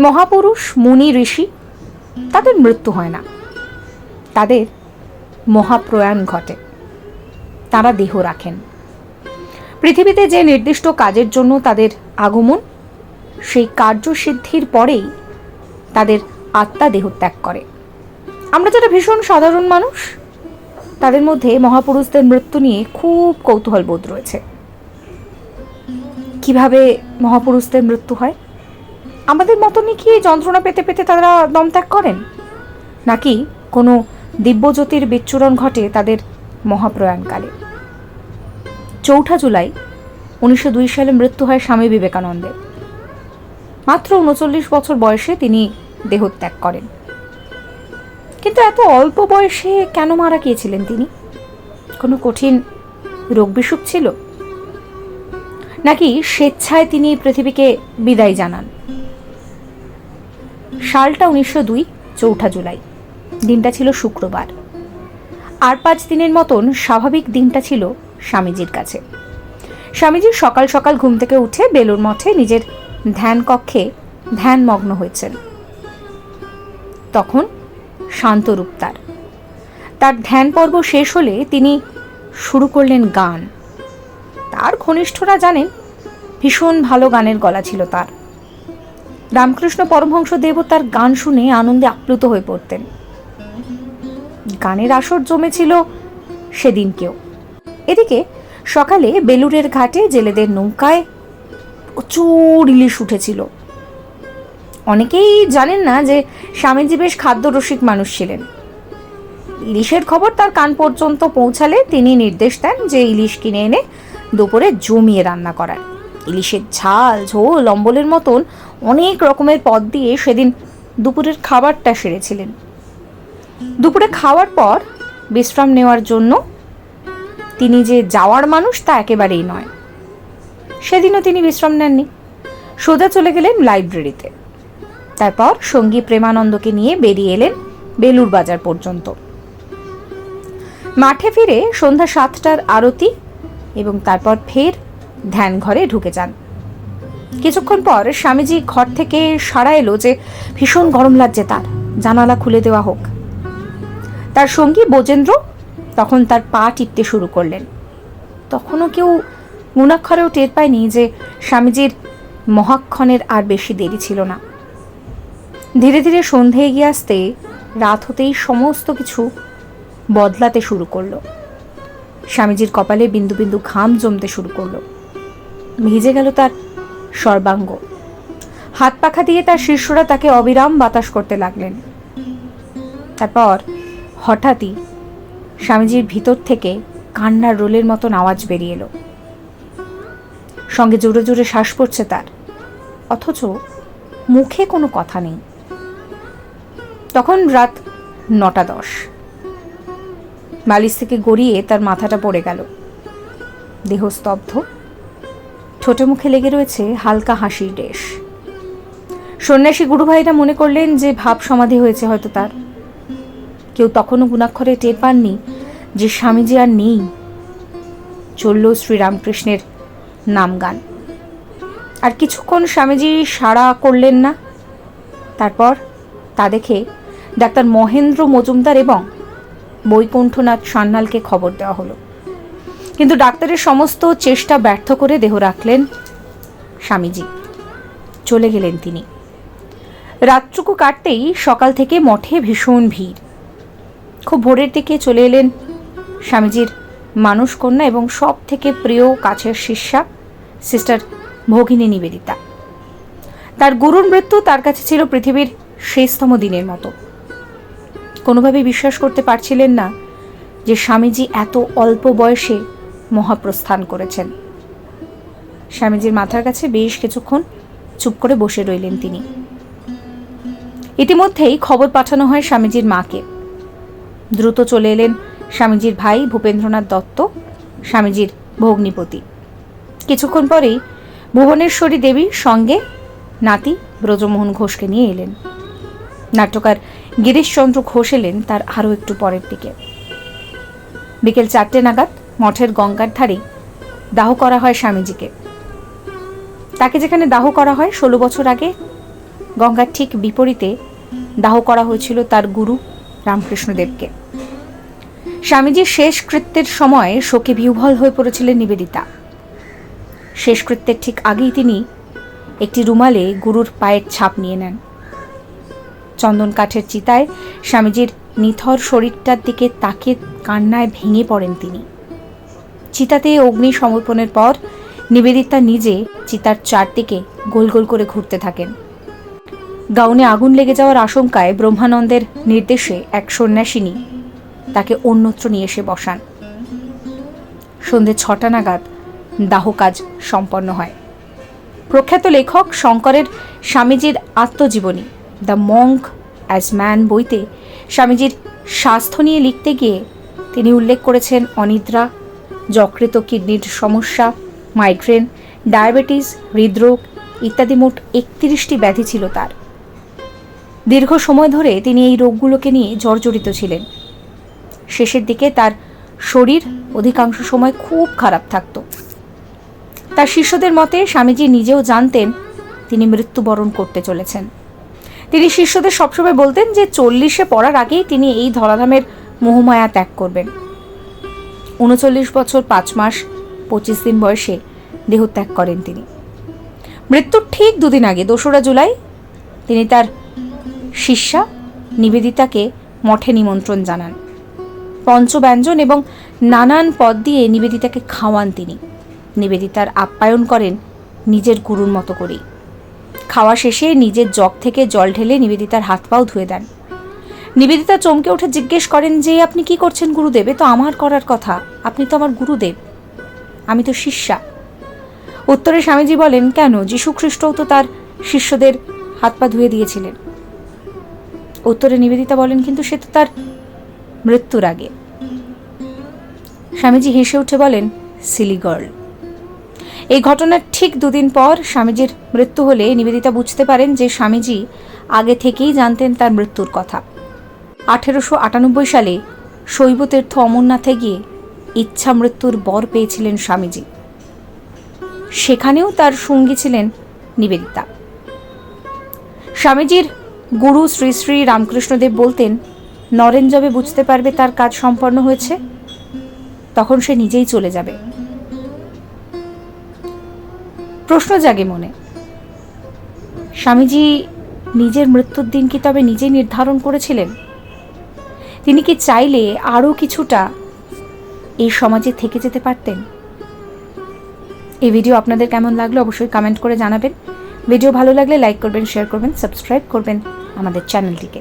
মহাপুরুষ, মুনি, ঋষি, তাদের মৃত্যু হয় না। তাদের মহাপ্রয়াণ ঘটে। তারা দেহ রাখেন। পৃথিবীতে যে নির্দিষ্ট কাজের জন্য তাদের আগমন, সেই কার্যসিদ্ধির পরেই তাদের আত্মা দেহত্যাগ করে। আমরা যারা ভীষণ সাধারণ মানুষ, তাদের মধ্যে মহাপুরুষদের মৃত্যু নিয়ে খুব কৌতূহল বোধ রয়েছে। কীভাবে মহাপুরুষদের মৃত্যু হয়? আমাদের মতনই কি যন্ত্রণা পেতে পেতে তারা দম ত্যাগ করেন? নাকি কোনো দিব্যজ্যোতির বিচ্ছুরণ ঘটে তাদের মহাপ্রয়াণকালে? চৌঠা জুলাই, উনিশশো দুই সালে মৃত্যু হয় স্বামী বিবেকানন্দের। মাত্র উনচল্লিশ বছর বয়সে তিনি দেহত্যাগ করেন। কিন্তু এত অল্প বয়সে কেন মারা গিয়েছিলেন তিনি? কোনো কঠিন রোগ বিসুখ ছিল? নাকি স্বেচ্ছায় তিনি পৃথিবীকে বিদায় জানান? সালটা উনিশশো দুই, চৌঠা জুলাই। দিনটা ছিল শুক্রবার। আর পাঁচ দিনের মতন স্বাভাবিক দিনটা ছিল স্বামীজির কাছে। স্বামীজি সকাল সকাল ঘুম থেকে উঠে বেলুর মঠে নিজের ধ্যান কক্ষে ধ্যানমগ্ন হয়েছেন। তখন শান্তরূপ তার। তার ধ্যান পর্ব শেষ হলে তিনি শুরু করলেন গান। তার ঘনিষ্ঠরা জানেন, ভীষণ ভালো গানের গলা ছিল তার। রামকৃষ্ণ পরমহংস দেব তার গান শুনে আনন্দে আপ্লুত হয়ে পড়তেন। গানের আসর জমেছিল সেদিনকেও। এদিকে সকালে বেলুরের ঘাটে জেলেদের নৌকায় প্রচুর ইলিশ উঠেছিল। অনেকেই জানেন না যে স্বামীজি বেশ খাদ্যরসিক মানুষ ছিলেন। ইলিশের খবর তার কান পর্যন্ত পৌঁছালে তিনি নির্দেশ দেন যে ইলিশ কিনে এনে দুপুরে জমিয়ে রান্না করার। ইলিশের ঝাল, ঝোল, অম্বলের মতন অনেক রকমের পদ দিয়ে সেদিন দুপুরের খাবারটা সেরেছিলেন। দুপুরে খাওয়ার পর বিশ্রাম নেওয়ার জন্য তিনি যে যাওয়ার মানুষ তা একেবারেই নয়। সেদিনও তিনি বিশ্রাম নেননি। সোজা চলে গেলেন লাইব্রেরিতে। তারপর সঙ্গী প্রেমানন্দকে নিয়ে বেরিয়ে এলেন বেলুর বাজার পর্যন্ত। মাঠে ফিরে সন্ধ্যা সাতটার আরতি এবং তারপর ফের ধ্যান ঘরে ঢুকে যান। কিছুক্ষণ পর স্বামীজি ঘর থেকে সারা এলো যে ভীষণ গরম লাগছে তার। জানালা খুলে দেওয়া হোক। তার সঙ্গী বোজেন্দ্র তখন তার পা টিপতে শুরু করলেন। তখনও কেউ মুনাক্ষরেও টের পায়নি যে স্বামীজির মহাক্ষণের আর বেশি দেরি ছিল না। ধীরে ধীরে সন্ধে এগিয়ে আসতে রাত হতেই সমস্ত কিছু বদলাতে শুরু করল। স্বামীজির কপালে বিন্দু বিন্দু ঘাম জমতে শুরু করল। ভিজে গেল তার সর্বাঙ্গ। হাত পাখা দিয়ে তার শিষ্যরা তাকে অবিরাম বাতাস করতে লাগলেন। তারপর হঠাৎই স্বামীজির ভিতর থেকে কান্নার রোলের মতন আওয়াজ বেরিয়ে এলো। সঙ্গে জোরে জোরে শ্বাস পড়ছে তার। অথচ মুখে কোনো কথা নেই। তখন রাত নটা দশ। বালিশ থেকে গড়িয়ে তার মাথাটা পড়ে গেল। দেহ স্তব্ধ। ছোট মুখে লেগে রয়েছে হালকা হাসির রেশ। সন্ন্যাসী গুরু ভাইরা মনে করলেন যে ভাব সমাধি হয়েছে হয়তো তার। কেউ তখনও গুণাক্ষরে টের পাননি যে স্বামীজি আর নেই। চলল শ্রীরামকৃষ্ণের নাম গান আর কিছুক্ষণ স্বামীজি সাড়া করলেন না। তারপর তা দেখে ডাক্তার মহেন্দ্র মজুমদার এবং বৈকুণ্ঠনাথ সান্যালকে খবর দেওয়া হলো। কিন্তু ডাক্তারের সমস্ত চেষ্টা ব্যর্থ করে দেহ রাখলেন স্বামীজি। চলে গেলেন তিনি। রাতটুকু কাটতেই সকাল থেকে মঠে ভীষণ ভিড়। খুব ভোরের দিকে চলে এলেন স্বামীজির মানুষ কন্যা এবং সব থেকে প্রিয় কাছের শিষ্যা, সিস্টার ভগিনী নিবেদিতা। তার গুরুর মৃত্যু তার কাছে ছিল পৃথিবীর শেষতম দিনের মতো। কোনোভাবেই বিশ্বাস করতে পারছিলেন না যে স্বামীজি এত অল্প বয়সে মহাপ্রস্থান করেছেন। স্বামীজির মাথার কাছে বেশ কিছুক্ষণ চুপ করে বসে রইলেন তিনি। ইতিমধ্যেই খবর পাঠানো হয় স্বামীজির মাকে। দ্রুত চলে এলেন স্বামীজির ভাই ভূপেন্দ্রনাথ দত্ত, স্বামীজির ভগ্নিপতি। কিছুক্ষণ পরেই ভুবনেশ্বরী দেবী সঙ্গে নাতি ব্রজমোহন ঘোষকে নিয়ে এলেন। নাট্যকার গিরিশচন্দ্র ঘোষ এলেন তার আরও একটু পরের দিকে। বিকেল চারটে নাগাদ মঠের গঙ্গার ধারে দাহ করা হয় স্বামীজিকে। তাকে যেখানে দাহ করা হয়, ষোলো বছর আগে গঙ্গার ঠিক বিপরীতে দাহ করা হয়েছিল তার গুরু রামকৃষ্ণদেবকে। স্বামীজির শেষ কৃত্যের সময় শোকে বিহ্বল হয়ে পড়েছিলেন নিবেদিতা। শেষকৃত্যের ঠিক আগেই তিনি একটি রুমালে গুরুর পায়ের ছাপ নিয়ে নেন। চন্দন কাঠের চিতায় স্বামীজির নিথর শরীরটার দিকে তাকে কান্নায় ভেঙে পড়েন তিনি। চিতাতে অগ্নি সমর্পণের পর নিবেদিতা নিজে চিতার চারদিকে গোল গোল করে ঘুরতে থাকেন। গাউনে আগুন লেগে যাওয়ার আশঙ্কায় ব্রহ্মানন্দের নির্দেশে এক সন্ন্যাসিনী তাকে অন্যত্র নিয়ে এসে বসান। সন্ধে ছটা নাগাদ দাহ কাজ সম্পন্ন হয়। প্রখ্যাত লেখক শঙ্করের স্বামীজির আত্মজীবনী দ্য মঙ্ক অ্যাজ ম্যান বইতে স্বামীজির স্বাস্থ্য নিয়ে লিখতে গিয়ে তিনি উল্লেখ করেছেন অনিদ্রা যকৃত কিডনির সমস্যা, মাইগ্রেন, ডায়াবেটিস, হৃদরোগ ইত্যাদি মোট একত্রিশটি ব্যাধি ছিল তার। দীর্ঘ সময় ধরে তিনি এই রোগগুলোকে নিয়ে জর্জরিত ছিলেন। শেষের দিকে তার শরীর অধিকাংশ সময় খুব খারাপ থাকত। তার শিষ্যদের মতে স্বামীজি নিজেও জানতেন তিনি মৃত্যুবরণ করতে চলেছেন। তিনি শিষ্যদের সবসময় বলতেন যে চল্লিশে পড়ার আগেই তিনি এই ধরাধামের মোহমায়া ত্যাগ করবেন। উনচল্লিশ বছর পাঁচ মাস পঁচিশ দিন বয়সে দেহত্যাগ করেন তিনি। মৃত্যুর ঠিক দুদিন আগে, দোসরা জুলাই, তিনি তার শিষ্যা নিবেদিতাকে মঠে নিমন্ত্রণ জানান। পঞ্চব্যঞ্জন এবং নানান পদ দিয়ে নিবেদিতাকে খাওয়ান তিনি। নিবেদিতার আপ্যায়ন করেন নিজের গুরুর মতো করেই। খাওয়া শেষে নিজের জগ থেকে জল ঢেলে নিবেদিতার হাত পাও ধুয়ে দেন। নিবেদিতা চমকে উঠে জিজ্ঞেস করেন যে, আপনি কি করছেন গুরুদেব? এ তো আমার করার কথা। আপনি তো আমার গুরুদেব। আমি তো শিষ্যা। উত্তরে স্বামীজি বলেন, কেন? যীশু খ্রিস্টও তো তার শিষ্যদের হাত পা ধুয়ে দিয়েছিলেন। উত্তরে নিবেদিতা বলেন, কিন্তু সে তো তার মৃত্যুর আগে। স্বামীজি হেসে উঠে বলেন, সিলি গার্ল। এই ঘটনার ঠিক দুদিন পর স্বামীজির মৃত্যু হলে নিবেদিতা বুঝতে পারেন যে স্বামীজি আগে থেকেই জানতেন তার মৃত্যুর কথা। আঠেরোশো আটানব্বই সালে শৈবতীর্থ অমরনাথে গিয়ে ইচ্ছা মৃত্যুর বর পেয়েছিলেন স্বামীজি। সেখানেও তার সঙ্গী ছিলেন নিবেদিতা। স্বামীজির গুরু শ্রী শ্রী রামকৃষ্ণদেব বলতেন, নরেন যবে বুঝতে পারবে তার কাজ সম্পন্ন হয়েছে, তখন সে নিজেই চলে যাবে। প্রশ্ন জাগে মনে। স্বামীজি নিজের মৃত্যুর দিন কি তবে নিজেই নির্ধারণ করেছিলেন? তিনি কি চাইলে আরও কিছুটা এই সমাজে থেকে যেতে পারতেন? এই ভিডিও আপনাদের কেমন লাগল অবশ্যই কমেন্ট করে জানাবেন। ভিডিও ভালো লাগলে লাইক করবেন শেয়ার করবেন সাবস্ক্রাইব করবেন আমাদের চ্যানেলটিকে